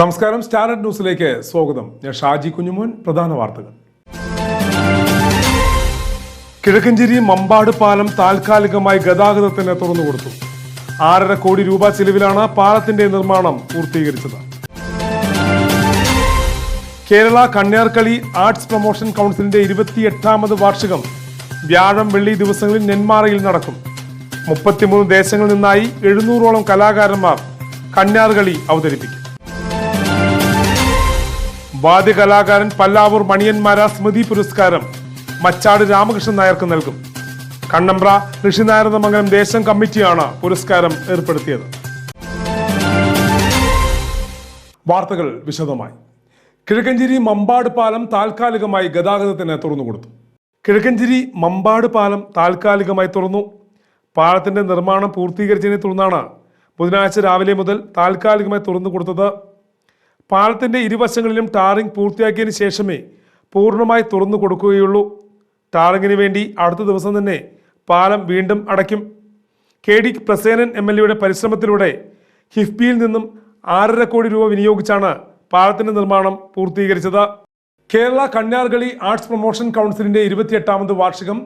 നമസ്കാരം സ്റ്റാൻഡേർഡ് ന്യൂസിലേക്ക് സ്വാഗതം. ഞാൻ ഷാജി കുഞ്ഞുമോൻ പ്രധാന വാർത്തകൾ. കിഴക്കഞ്ചേരി മമ്പാട് പാലം താൽക്കാലികമായി ഗതാഗതത്തിന് തുറന്നുകൊടുത്തു ആറര കോടി രൂപ ചെലവിലാണ് പാലത്തിന്റെ നിർമ്മാണം പൂർത്തീകരിച്ചത്. കേരള കന്യാർകളി ആർട്സ് പ്രൊമോഷൻ കൗൺസിലിന്റെ ഇരുപത്തിയെട്ടാമത് വാർഷികം വ്യാഴം വെള്ളി ദിവസങ്ങളിൽ നെന്മാറയിൽ നടക്കും. മുപ്പത്തിമൂന്ന് ദേശങ്ങളിൽ നിന്നായി എഴുന്നൂറോളം കലാകാരന്മാർ കന്യാർകളി അവതരിപ്പിക്കും. വാദ്യകലാകാരൻ പല്ലാവൂർ മണിയന്മാര സ്മൃതി പുരസ്കാരം മച്ചാട് രാമകൃഷ്ണൻ നായർക്ക് നൽകും. കണ്ണമ്പ്ര ഋഷിനാരദമംഗലം ദേശം കമ്മിറ്റിയാണ് പുരസ്കാരം ഏർപ്പെടുത്തിയത്. വാർത്തകൾ വിശദമായി. കിഴക്കഞ്ചേരി മമ്പാട് പാലം താൽക്കാലികമായി ഗതാഗതത്തിന് തുറന്നു കൊടുത്തു. കിഴക്കഞ്ചേരി മമ്പാട് പാലം താൽക്കാലികമായി തുറന്നു. പാലത്തിന്റെ നിർമ്മാണം പൂർത്തീകരിച്ചതിനെ തുടർന്നാണ് ബുധനാഴ്ച രാവിലെ മുതൽ താൽക്കാലികമായി തുറന്നു കൊടുത്തത് പാലത്തിന്റെ ഇരുവശങ്ങളിലും ടാറിംഗ് പൂർത്തിയാക്കിയതിന് ശേഷമേ പൂർണമായി തുറന്നു കൊടുക്കുകയുള്ളൂ. ടാറിങ്ങിന് വേണ്ടി അടുത്ത ദിവസം തന്നെ പാലം വീണ്ടും അടയ്ക്കും. K D Prasenan M L എയുടെ പരിശ്രമത്തിലൂടെ ഹിഫ്ബിയിൽ നിന്നും ആറര കോടി രൂപ വിനിയോഗിച്ചാണ് പാലത്തിന്റെ നിർമ്മാണം പൂർത്തീകരിച്ചത്. കേരള കന്യാർകളി ആർട്സ് പ്രൊമോഷൻ കൗൺസിലിന്റെ ഇരുപത്തിയെട്ടാമത് വാർഷികം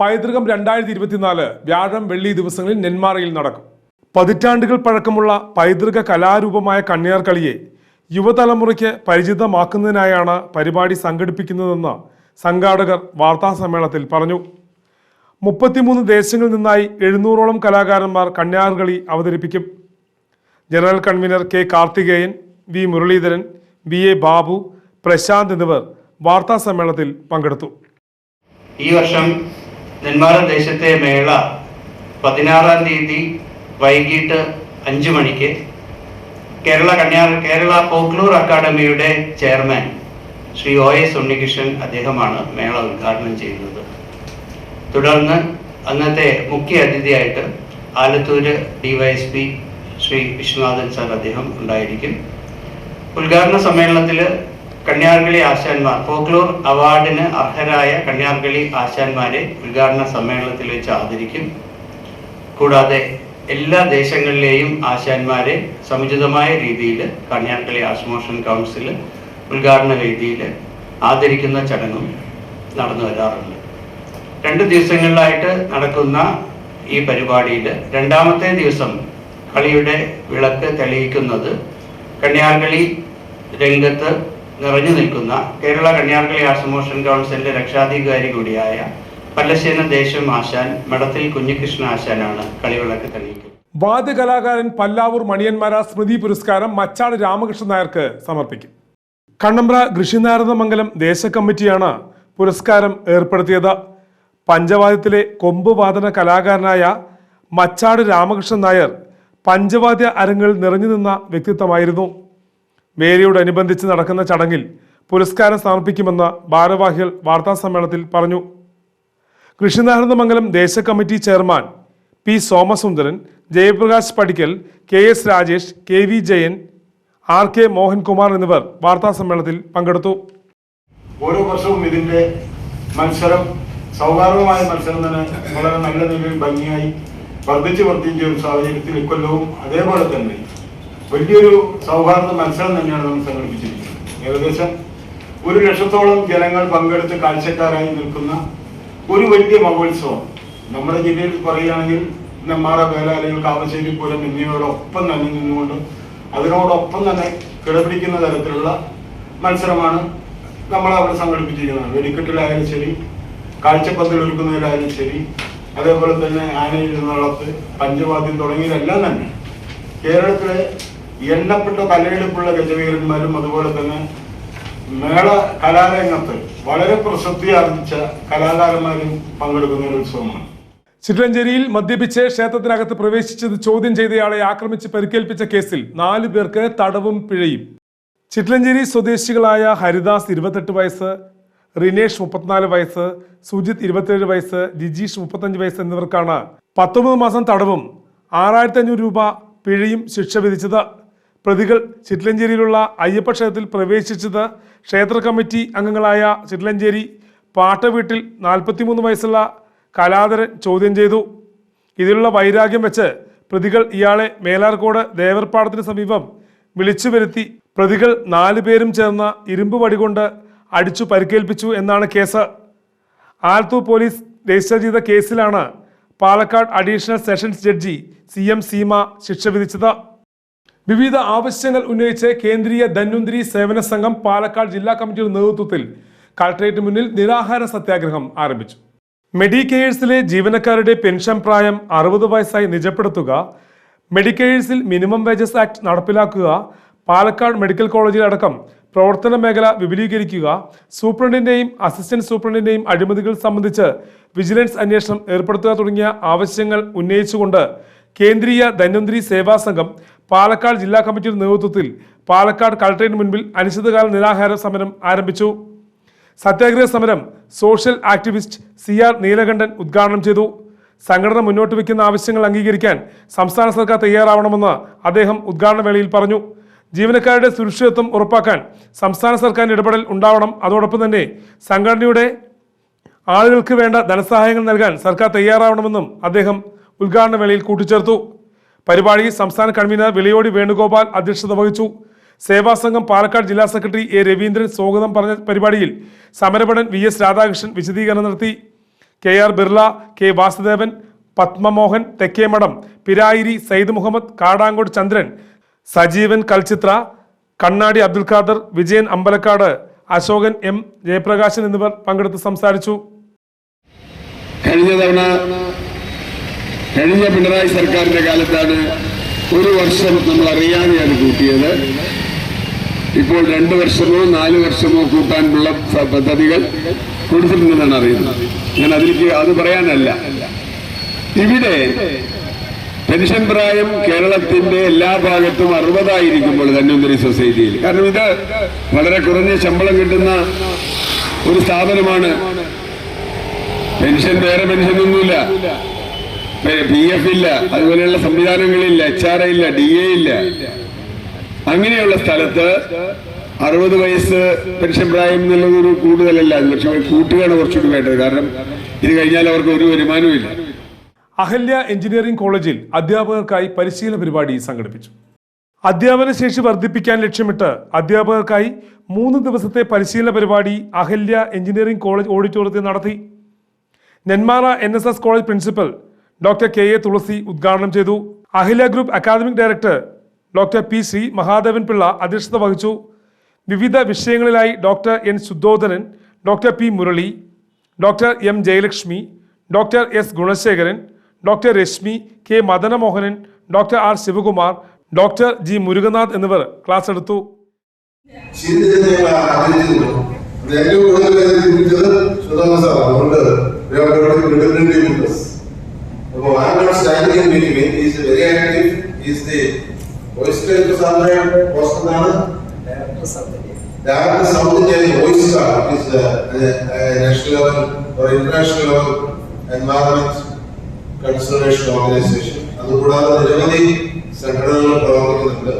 പൈതൃകം രണ്ടായിരത്തി ഇരുപത്തിനാല് വ്യാഴം വെള്ളി ദിവസങ്ങളിൽ നെന്മാറയിൽ നടക്കും. പതിറ്റാണ്ടുകൾ പഴക്കമുള്ള പൈതൃക കലാരൂപമായ കന്യാർകളിയെ യുവതലമുറയ്ക്ക് പരിചിതമാക്കുന്നതിനായാണ് പരിപാടി സംഘടിപ്പിക്കുന്നതെന്ന് സംഘാടകർ വാർത്താസമ്മേളനത്തിൽ പറഞ്ഞു. മുപ്പത്തിമൂന്ന് ദേശങ്ങളിൽ നിന്നായി എഴുന്നൂറോളം കലാകാരന്മാർ കന്യാർകളി അവതരിപ്പിക്കും. General convener K Karthikeyan V Muraleedharan V A Babu Prasanth എന്നിവർ വാർത്താ സമ്മേളനത്തിൽ പങ്കെടുത്തു. ഈ വർഷം നെന്മാറ ദേശത്തെ മേള പതിനാറാം തീയതി വൈകിട്ട് അഞ്ചു മണിക്ക് കേരള കന്യാർ കേരള ഫോക്ലൂർ അക്കാദമിയുടെ chairman Shri O S Unnikrishnan അദ്ദേഹമാണ് മേള ഉദ്ഘാടനം ചെയ്യുന്നത്. തുടർന്ന് അന്നത്തെ മുഖ്യ അതിഥിയായിട്ട് ആലത്തൂര് ഡിവൈഎസ്പി ശ്രീ വിശ്വനാഥൻ സാർ അദ്ദേഹം ഉണ്ടായിരിക്കും. ഉദ്ഘാടന സമ്മേളനത്തിൽ കന്യാർകളി ആശാന്മാർ ഫോക്ലോർ അവാർഡിന് അർഹരായ കന്യാർകളി ആശാന്മാരെ ഉദ്ഘാടന സമ്മേളനത്തിൽ വെച്ച് ആദരിക്കും. കൂടാതെ എല്ലാ ദേശങ്ങളിലെയും ആശാന്മാരെ സമുചിതമായ രീതിയിൽ കണ്യാർക്കളി ആശ്മോഷൻ കൗൺസിൽ ഉദ്ഘാടന വേദിയിൽ ആദരിക്കുന്ന ചടങ്ങും നടന്നു വരാറുണ്ട്. രണ്ട് ദിവസങ്ങളിലായിട്ട് നടക്കുന്ന ഈ പരിപാടിയിൽ രണ്ടാമത്തെ ദിവസം കളിയുടെ വിളക്ക് തെളിയിക്കുന്നത് കന്യാർകളി രംഗത്ത് നിറഞ്ഞു നിൽക്കുന്ന കേരള കന്യാർകളി ആസമോഷൻ കൗൺസിലിന്റെ രക്ഷാധികാരി കൂടിയായ പല്ലശ്ശേന ദേശം ആശാൻ മഠത്തിൽ കുഞ്ഞികൃഷ്ണ ആശാനാണ് കളിവിളക്ക് തെളിയിക്കുന്നത്. വാദ്യകലാകാരൻ പല്ലാവൂർ മണിയന്മാര സ്മൃതി പുരസ്കാരം മച്ചാട് രാമകൃഷ്ണൻ നായർക്ക് സമർപ്പിക്കും. കണ്ണമ്പ്ര കൃഷിനാരദമംഗലം ദേശ കമ്മിറ്റിയാണ് പുരസ്കാരം ഏർപ്പെടുത്തിയത്. പഞ്ചവാദ്യത്തിലെ കൊമ്പുവാദന കലാകാരനായ മച്ചാട് രാമകൃഷ്ണൻ നായർ പഞ്ചവാദ്യ അരങ്ങിൽ നിറഞ്ഞു നിന്ന വ്യക്തിത്വമായിരുന്നു. വേലയോടനുബന്ധിച്ച് നടക്കുന്ന ചടങ്ങിൽ പുരസ്കാരം സമർപ്പിക്കുമെന്ന് ഭാരവാഹികൾ വാർത്താസമ്മേളനത്തിൽ പറഞ്ഞു. കൃഷിനാരദമംഗലം ദേശ committee chairman P Somasundaran Jayaprakash Padikkal K S Rajesh K V Jayan R K Mohankumar എന്നിവർ വാർത്താ സമ്മേളനത്തിൽ പങ്കെടുത്തു. ഓരോ വർഷവും ഇതിന്റെ മത്സരം സൗഹാർദ്ദമായ മത്സരം തന്നെ വളരെ നല്ല നിലയിൽ ഭംഗിയായി വർദ്ധിച്ചു വർദ്ധിച്ച ഒരു സാഹചര്യത്തിൽ ഇക്കൊല്ലവും അതേപോലെ തന്നെ വലിയൊരു സൗഹാർദ്ദ മത്സരം തന്നെയാണ് നമ്മൾ സംഘടിപ്പിച്ചിരിക്കുന്നത്. ഏകദേശം ഒരു ലക്ഷത്തോളം ജനങ്ങൾ പങ്കെടുത്ത് കാഴ്ചക്കാരായി നിൽക്കുന്ന ഒരു വലിയ മഹോത്സവം. നമ്മുടെ ജില്ലയിൽ പറയുകയാണെങ്കിൽ നെമ്മാറ വേലാലയം കാവശ്ശേരി പൂരം എന്നിവയോടൊപ്പം തന്നെ നിന്നുകൊണ്ട് അതിനോടൊപ്പം തന്നെ കിടപിടിക്കുന്ന തരത്തിലുള്ള മത്സരമാണ് നമ്മൾ അവിടെ സംഘടിപ്പിച്ചിരിക്കുന്നത്. വെടിക്കെട്ടിലായാലും ശരി കാഴ്ചപ്പന്തൽ ഒരുക്കുന്നതിലായാലും ശരി അതേപോലെ തന്നെ ആനയിൽ നിന്നുള്ളത് പഞ്ചവാദ്യം തുടങ്ങിയതെല്ലാം തന്നെ. കേരളത്തിലെ എണ്ണപ്പെട്ട തലയെടുപ്പുള്ള ഗജവീരന്മാരും അതുപോലെ തന്നെ മേള കലാരംഗത്ത് വളരെ പ്രസിദ്ധി ആർജിച്ച കലാകാരന്മാരും പങ്കെടുക്കുന്ന ഒരു ഉത്സവമാണ്. ചിറ്റലഞ്ചേരിയിൽ മദ്യപിച്ച് ക്ഷേത്രത്തിനകത്ത് പ്രവേശിച്ചത് ചോദ്യം ചെയ്തയാളെ ആക്രമിച്ച് പരിക്കേൽപ്പിച്ച കേസിൽ നാലു പേർക്ക് തടവും പിഴയും. ചിറ്റലഞ്ചേരി സ്വദേശികളായ ഹരിദാസ് ഇരുപത്തെട്ട് വയസ്സ് റിനേഷ് മുപ്പത്തിനാല് വയസ്സ് സുജിത് ഇരുപത്തിയേഴ് വയസ്സ് ജിജീഷ് മുപ്പത്തഞ്ച് വയസ്സ് എന്നിവർക്കാണ് പത്തൊമ്പത് മാസം തടവും ആറായിരത്തി അഞ്ഞൂറ് രൂപ പിഴയും ശിക്ഷ വിധിച്ചത്. പ്രതികൾ ചിറ്റലഞ്ചേരിയിലുള്ള അയ്യപ്പ ക്ഷേത്രത്തിൽ പ്രവേശിച്ചത് ക്ഷേത്ര കമ്മിറ്റി അംഗങ്ങളായ ചിറ്റലഞ്ചേരി പാട്ടവീട്ടിൽ നാൽപ്പത്തിമൂന്ന് വയസ്സുള്ള കലാധരൻ ചോദ്യം ചെയ്തു. ഇതിലുള്ള വൈരാഗ്യം വെച്ച് പ്രതികൾ ഇയാളെ മേലാർക്കോട് ദേവർപ്പാടത്തിന് സമീപം വിളിച്ചു വരുത്തി. പ്രതികൾ നാലു പേരും ചേർന്ന ഇരുമ്പ് വടികൊണ്ട് അടിച്ചു പരിക്കേൽപ്പിച്ചു എന്നാണ് കേസ്. ആലത്തൂർ പോലീസ് രജിസ്റ്റർ ചെയ്ത കേസിലാണ് Palakkad additional sessions judge C M Seema ശിക്ഷ വിധിച്ചത്. വിവിധ ആവശ്യങ്ങൾ ഉന്നയിച്ച് കേന്ദ്രീയ ധന്വന്തിരി സേവന സംഘം പാലക്കാട് ജില്ലാ കമ്മിറ്റിയുടെ നേതൃത്വത്തിൽ കളക്ടറേറ്റ് മുന്നിൽ നിരാഹാര സത്യാഗ്രഹം ആരംഭിച്ചു. മെഡിക്കെയേഴ്സിലെ ജീവനക്കാരുടെ പെൻഷൻ പ്രായം അറുപത് വയസ്സായി നിജപ്പെടുത്തുക മെഡിക്കേഴ്സിൽ മിനിമം വേജസ് ആക്ട് നടപ്പിലാക്കുക പാലക്കാട് മെഡിക്കൽ കോളേജിൽ അടക്കം പ്രവർത്തന മേഖല വിപുലീകരിക്കുക സൂപ്രണ്ടിന്റെയും അസിസ്റ്റന്റ് സൂപ്രണ്ടിന്റെയും അഴിമതികൾ സംബന്ധിച്ച് വിജിലൻസ് അന്വേഷണം ഏർപ്പെടുത്തുക തുടങ്ങിയ ആവശ്യങ്ങൾ ഉന്നയിച്ചുകൊണ്ട് കേന്ദ്രീയ ധന്വന്തിരി സേവാ സംഘം പാലക്കാട് ജില്ലാ കമ്മിറ്റിയുടെ നേതൃത്വത്തിൽ പാലക്കാട് കളക്ടറേറ്റിന് മുൻപിൽ അനിശ്ചിതകാല നിരാഹാര സമരം ആരംഭിച്ചു. സത്യാഗ്രഹ സമരം social activist C R Neelakandan ഉദ്ഘാടനം ചെയ്തു. സംഘടന മുന്നോട്ട് വയ്ക്കുന്ന ആവശ്യങ്ങൾ അംഗീകരിക്കാൻ സംസ്ഥാന സർക്കാർ തയ്യാറാവണമെന്ന് അദ്ദേഹം ഉദ്ഘാടന വേളയിൽ പറഞ്ഞു. ജീവനക്കാരുടെ സുരക്ഷിതത്വം ഉറപ്പാക്കാൻ സംസ്ഥാന സർക്കാരിന്റെ ഇടപെടൽ ഉണ്ടാവണം. അതോടൊപ്പം തന്നെ സംഘടനയുടെ ആളുകൾക്ക് വേണ്ട ധനസഹായങ്ങൾ നൽകാൻ സർക്കാർ തയ്യാറാവണമെന്നും അദ്ദേഹം ഉദ്ഘാടന വേളയിൽ കൂട്ടിച്ചേർത്തു. പരിപാടിയിൽ സംസ്ഥാന കൺവീനർ വിളിയോടി വേണുഗോപാൽ അധ്യക്ഷത വഹിച്ചു. സേവാ സംഘം പാലക്കാട് ജില്ലാ സെക്രട്ടറി എ രവീന്ദ്രൻ സ്വാഗതം പറഞ്ഞ പരിപാടിയിൽ സമരഭടൻ വി എസ് രാധാകൃഷ്ണൻ വിശദീകരണം നടത്തി. K R Birla K Vasudevan Padmamohan Thekkemadam Pirayiri Syed Muhammad Kadankode Chandran Sajeevan Kalchitra Kannadi Abdul Khader Vijayan Ambalakkad Ashokan M Jayaprakashan എന്നിവർ പങ്കെടുത്ത് സംസാരിച്ചു. കഴിഞ്ഞ തവണ കഴിഞ്ഞ പിണറായി സർക്കാരിന്റെ കാലത്താണ് ഒരു വർഷം നമ്മൾ അറിയാതെയാണ് കൂട്ടിയത്. ഇപ്പോൾ രണ്ട് വർഷമോ നാല് വർഷമോ കൂട്ടാനുള്ള പദ്ധതികൾ കൊടുത്തിട്ടുണ്ടെന്നാണ് അറിയുന്നത്. ഞാൻ അതിലേക്ക് അത് പറയാനല്ല. ഇവിടെ പെൻഷൻ പ്രായം കേരളത്തിന്റെ എല്ലാ ഭാഗത്തും അറുപതായിരിക്കുമ്പോൾ ധന്വന്തരി സൊസൈറ്റിയിൽ. കാരണം ഇത് വളരെ കുറഞ്ഞ ശമ്പളം കിട്ടുന്ന ഒരു സ്ഥാപനമാണ്. പെൻഷൻ വേറെ പെൻഷൻ ഒന്നുമില്ല പി എഫ് ഇല്ല. അതുപോലെയുള്ള സംവിധാനങ്ങളില്ല. എച്ച് ആർ ഇല്ല. ഡി എ ഇല്ല. അങ്ങനെയുള്ള സ്ഥലത്ത് അറുപത് വയസ്സ് പെൻഷൻ പ്രായം എന്നുള്ളത് ഒരു കൂടുതലല്ല പക്ഷെ കൂട്ടുകയാണ് കുറച്ചുകൂടി വേണ്ടത്. കാരണം ഇത് കഴിഞ്ഞാൽ അവർക്ക് ഒരു വരുമാനവും ഇല്ല. അഹല്യ എഞ്ചിനീയറിംഗ് കോളേജിൽ അധ്യാപകർക്കായി പരിശീലന പരിപാടി സംഘടിപ്പിച്ചു. അധ്യാപന ശേഷി വർദ്ധിപ്പിക്കാൻ ലക്ഷ്യമിട്ട് അധ്യാപകർക്കായി മൂന്ന് ദിവസത്തെ പരിശീലന പരിപാടി അഹല്യ എഞ്ചിനീയറിംഗ് കോളേജ് ഓഡിറ്റോറിയത്തിൽ നടത്തി. Nenmara N college principal doctor K A Thulasi ഉദ്ഘാടനം ചെയ്തു. Ahalia group academic director doctor P Sree Mahadevan Pillai അധ്യക്ഷത വഹിച്ചു. വിവിധ വിഷയങ്ങളിലായി doctor N Suddhodhanan doctor P Murali doctor M Jayalakshmi doctor S Gunasekaran doctor Rashmi K Madanamohanan doctor R Sivakumar doctor G Murukanath എന്നിവർ class എടുത്തു. ഏറ്റവും കൂടുതൽ പേര് ചിന്തിച്ചത് Sudhama sir അതുകൊണ്ട് അപ്പോൾ I not standing in between is very active is the voice സാറിന്റെ post എന്താണ് ഡയറക്ടർ സൗത്ത് ഇന്ത്യയിലെ voice star is national level or international level environment conservation organisation അതുകൂടാതെ നിരവധി സംഘടനകൾ പ്രവർത്തിക്കുന്നുണ്ട്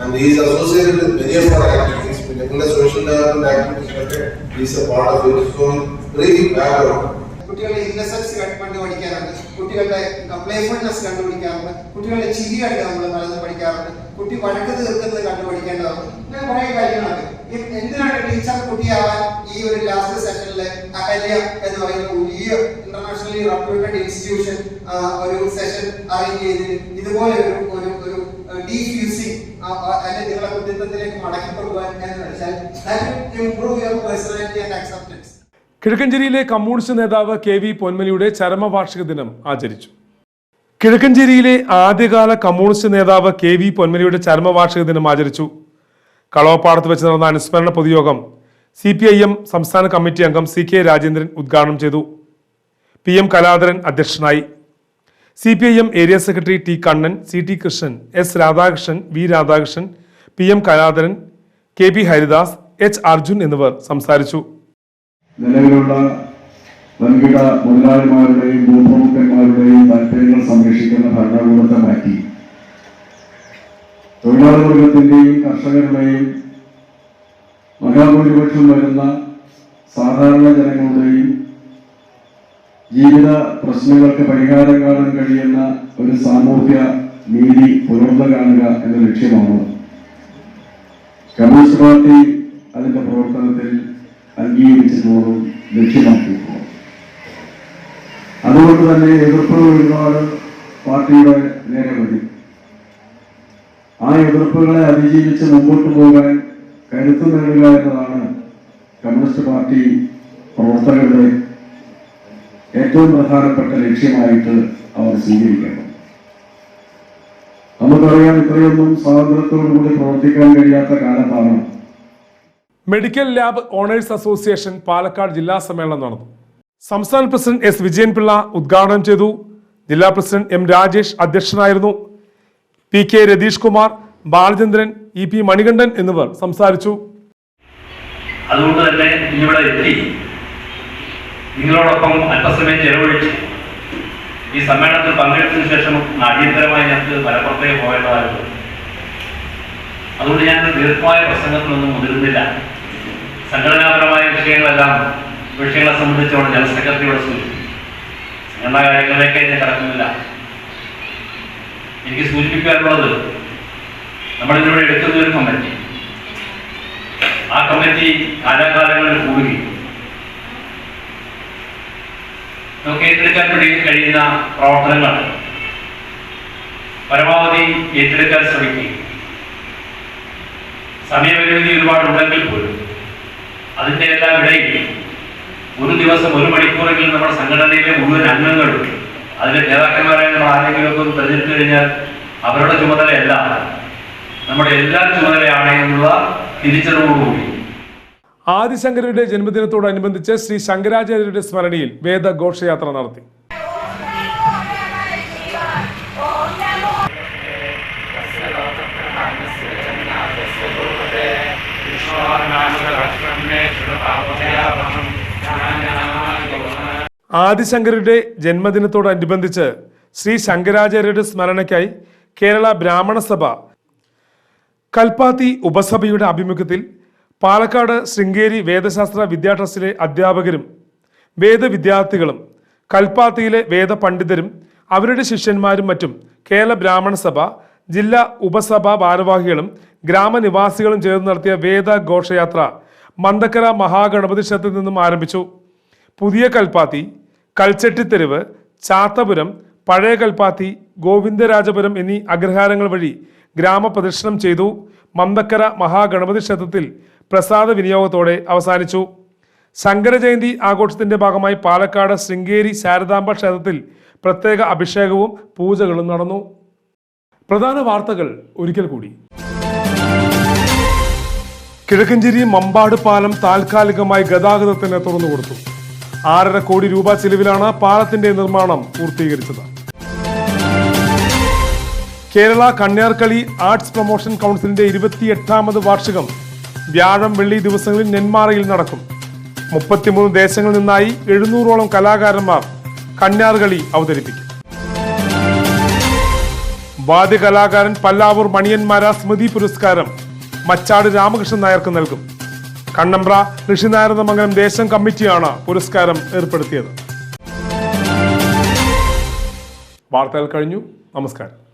and he is associated with many of our activities, particularly social development activities, okay, he is a part of it, so brief background. കുട്ടികളുടെ innocence കണ്ടുപിടിക്കാറുണ്ട് കുട്ടികളുടെ playfulness കണ്ടുപിടിക്കാറുണ്ട്. കുട്ടികളുടെ ചിരിയായിട്ട് നമ്മൾ പലതും പഠിക്കാറുണ്ട്. കുട്ടി വഴക്ക് തീർക്കുന്നത് കണ്ടുപഠിക്കേണ്ടതാണ് ഇങ്ങനെ കുറെ കാര്യങ്ങളുണ്ട്. എന്തിനാണ് ടീച്ചർ കുട്ടിയാവാൻ ഈ ഒരു ലാസ്റ്റ് സെഷനിൽ അഹല്യ എന്ന് പറയുന്ന വലിയ ഇന്റർനാഷണലി റെപ്യൂട്ടഡ് ഇൻസ്റ്റിറ്റ്യൂഷൻ ഒരു സെഷൻ അറേഞ്ച് ചെയ്ത് ഇതുപോലെ ഒരു ഒരു ഒരു ഡീഫ്യൂസിങ് അല്ലെങ്കിൽ നിങ്ങളുടെ കുട്ടിത്വത്തിലേക്ക് മടക്കി എന്ന് വെച്ചാൽ improve your personality and acceptance കിഴക്കഞ്ചേരിയിലെ communist നേതാവ് കെ വി പൊന്മലിയുടെ ചരമവാർഷിക ദിനം ആചരിച്ചു. കിഴക്കഞ്ചേരിയിലെ ആദ്യകാല കമ്മ്യൂണിസ്റ്റ് നേതാവ് കെ വി പൊന്മലിയുടെ ചരമവാർഷിക ദിനം ആചരിച്ചു. കളവപ്പാടത്ത് വെച്ച് നടന്ന അനുസ്മരണ പൊതുയോഗം സി പി ഐ എം സംസ്ഥാന കമ്മിറ്റി അംഗം സി കെ രാജേന്ദ്രൻ ഉദ്ഘാടനം ചെയ്തു. പി എം കലാധരൻ അധ്യക്ഷനായി. C P I M area secretary T Kannan C T Krishnan S Radhakrishnan V Radhakrishnan P M Kaladharan K P Haridas H Arjun എന്നിവർ സംസാരിച്ചു. നിലവിലുള്ള വൻകിട മുതലാളിമാരുടെയും ഭൂപ്രമുഖന്മാരുടെയും താല്പര്യങ്ങൾ സംരക്ഷിക്കുന്ന ഭരണകൂടത്തെ മാറ്റി. തൊഴിലാളി വർഗത്തിന്റെയും കർഷകരുടെയും മഹാഭൂരിപക്ഷം വരുന്ന സാധാരണ ജനങ്ങളുടെയും ജീവിത പ്രശ്നങ്ങൾക്ക് പരിഹാരം കാണാൻ കഴിയുന്ന ഒരു സാമൂഹ്യ നീതി പുലർന്നു കാണുക എന്ന ലക്ഷ്യമാണ്. കമ്മ്യൂണിസ്റ്റ് പാർട്ടി അതിന്റെ പ്രവർത്തനത്തിൽ അംഗീകരിച്ചിട്ടുള്ളതും ലക്ഷ്യമാക്കിയിട്ടുള്ളതും അതുകൊണ്ട് തന്നെ എതിർപ്പുകൾ ഒരുപാട് പാർട്ടിയുടെ നേരെ വരും. ആ എതിർപ്പുകളെ അതിജീവിച്ച് മുമ്പോട്ട് പോകാൻ കരുത്ത് നേടുക എന്നതാണ് കമ്മ്യൂണിസ്റ്റ് പാർട്ടി പ്രവർത്തകരുടെ ഏറ്റവും പ്രധാനപ്പെട്ട ലക്ഷ്യമായിട്ട് അവർ സ്വീകരിക്കണം നമുക്കറിയാം ഇത്രയൊന്നും സ്വാതന്ത്ര്യത്തോടുകൂടി പ്രവർത്തിക്കാൻ കഴിയാത്ത കാലത്താണ് medical lab owners association Palakkad ജില്ലാ സമ്മേളനം നടന്നു. സംസ്ഥാന പ്രസിഡന്റ് എസ് വിജയൻപിള്ള ഉദ്ഘാടനം ചെയ്തു. ജില്ലാ പ്രസിഡന്റ് എം രാജേഷ് അധ്യക്ഷനായിരുന്നു. P K Ratheesh Kumar Balachandran E P Manikandan എന്നിവർ സംസാരിച്ചു. അതുകൊണ്ട് ഇന്നിവിടെ എത്തി. നിങ്ങളോടൊപ്പം അല്പസമയം ചെലവഴിച്ച് ഈ സമ്മേളനത്തിൽ പങ്കെടുത്തതിനു ശേഷം അടിയന്തരമായി ഞങ്ങൾക്ക് മലപ്പുറത്തേക്ക് പോകേണ്ടതായിരുന്നു. അതുകൊണ്ട് ഞാൻ ദീർഘമായ പ്രസംഗത്തിനൊന്നും മുതിരുന്നില്ല. സംഘടനാപരമായ വിഷയങ്ങളെല്ലാം വിഷയങ്ങളെ സംബന്ധിച്ചോട് ജനറൽ സെക്രട്ടറിയോട് സൂചിപ്പിച്ചു സംഘടനാ കാര്യങ്ങളിലേക്ക് ഞാൻ കടക്കുന്നില്ല. എനിക്ക് സൂചിപ്പിക്കാനുള്ളത് നമ്മളിതിലൂടെ എടുക്കുന്ന ഒരു കമ്മിറ്റി ആ കമ്മിറ്റി കാലാകാലങ്ങളിൽ കൂടുകയും നമുക്ക് ഏറ്റെടുക്കാൻ വേണ്ടി കഴിയുന്ന പ്രവർത്തനങ്ങൾ പരമാവധി ഏറ്റെടുക്കാൻ ശ്രമിക്കുകയും സമയപരിമിതി ഒരുപാട് ഉണ്ടെങ്കിൽ പോലും അതിന്റെ എല്ലാം ഇടയിൽ ഒരു ദിവസം ഒരു മണിക്കൂറെങ്കിലും നമ്മുടെ സംഘടനയിലെ മുഴുവൻ അംഗങ്ങളും അതിലെ നേതാക്കന്മാരായ നമ്മൾ ആരെങ്കിലുമൊക്കെ ഒന്ന് തെരഞ്ഞെടുത്തു കഴിഞ്ഞാൽ അവരുടെ ചുമതലയല്ല. നമ്മുടെ എല്ലാ ചുമതലയാണ് എന്നുള്ള തിരിച്ചറിവോടുകൂടി. ആദിശങ്കരരുടെ ജന്മദിനത്തോടനുബന്ധിച്ച് ശ്രീ ശങ്കരാചാര്യരുടെ സ്മരണയിൽ വേദഘോഷയാത്ര നടത്തി. ആദിശങ്കരരുടെ ജന്മദിനത്തോടനുബന്ധിച്ച് ശ്രീ ശങ്കരാചാര്യരുടെ സ്മരണയ്ക്കായി കേരള ബ്രാഹ്മണ സഭ കൽപ്പാത്തി ഉപസഭയുടെ ആഭിമുഖ്യത്തിൽ പാലക്കാട് ശൃംഗേരി വേദശാസ്ത്ര വിദ്യാ ട്രസ്റ്റിലെ അധ്യാപകരും വേദവിദ്യാർത്ഥികളും കൽപ്പാത്തിയിലെ വേദപണ്ഡിതരും അവരുടെ ശിഷ്യന്മാരും മറ്റും കേരള ബ്രാഹ്മണ സഭ ജില്ലാ ഉപസഭാ ഭാരവാഹികളും ഗ്രാമനിവാസികളും ചേർന്ന് നടത്തിയ വേദ ഘോഷയാത്ര മന്തക്കര മഹാഗണപതി ക്ഷേത്രത്തിൽ നിന്നും ആരംഭിച്ചു. പുതിയ കൽപ്പാത്തി കൽച്ചെട്ടിത്തെരുവ് ചാത്തപുരം പഴയ കൽപ്പാത്തി ഗോവിന്ദരാജപുരം എന്നീ അഗ്രഹാരങ്ങൾ വഴി ഗ്രാമപ്രദക്ഷിണം ചെയ്തു മന്തക്കര മഹാഗണപതി ക്ഷേത്രത്തിൽ പ്രസാദ വിനിയോഗത്തോടെ അവസാനിച്ചു. ശങ്കരജയന്തി ആഘോഷത്തിന്റെ ഭാഗമായി പാലക്കാട് ശൃംഗേരി ശാരദാംബ ക്ഷേത്രത്തിൽ പ്രത്യേക അഭിഷേകവും പൂജകളും നടന്നു. പ്രധാന വാർത്തകൾ ഒരിക്കൽ കൂടി. കിഴക്കഞ്ചേരി മമ്പാട് പാലം താൽക്കാലികമായി ഗതാഗതത്തിന് തുറന്നുകൊടുത്തു. ആറര കോടി രൂപ ചിലവിലാണ് പാലത്തിന്റെ നിർമ്മാണം പൂർത്തീകരിച്ചത്. കേരള കന്യാർകളി ആർട്സ് പ്രൊമോഷൻ കൗൺസിലിന്റെ ഇരുപത്തിയെട്ടാമത് വാർഷികം വ്യാഴം വെള്ളി ദിവസങ്ങളിൽ നെന്മാറയിൽ നടക്കും. മുപ്പത്തിമൂന്ന് ദേശങ്ങളിൽ നിന്നായി എഴുന്നൂറോളം കലാകാരന്മാർ കന്യാർകളി അവതരിപ്പിക്കും. വാദ്യകലാകാരൻ പല്ലാവൂർ മണിയന്മാര സ്മൃതി പുരസ്കാരം മച്ചാട് രാമകൃഷ്ണൻ നായർക്ക് നൽകും. കണ്ണമ്പ്ര ഋഷിനാരദമംഗലം ദേശം കമ്മിറ്റിയാണ് പുരസ്കാരം ഏർപ്പെടുത്തിയത്. വാർത്തകൾ കഴിഞ്ഞു. നമസ്കാരം.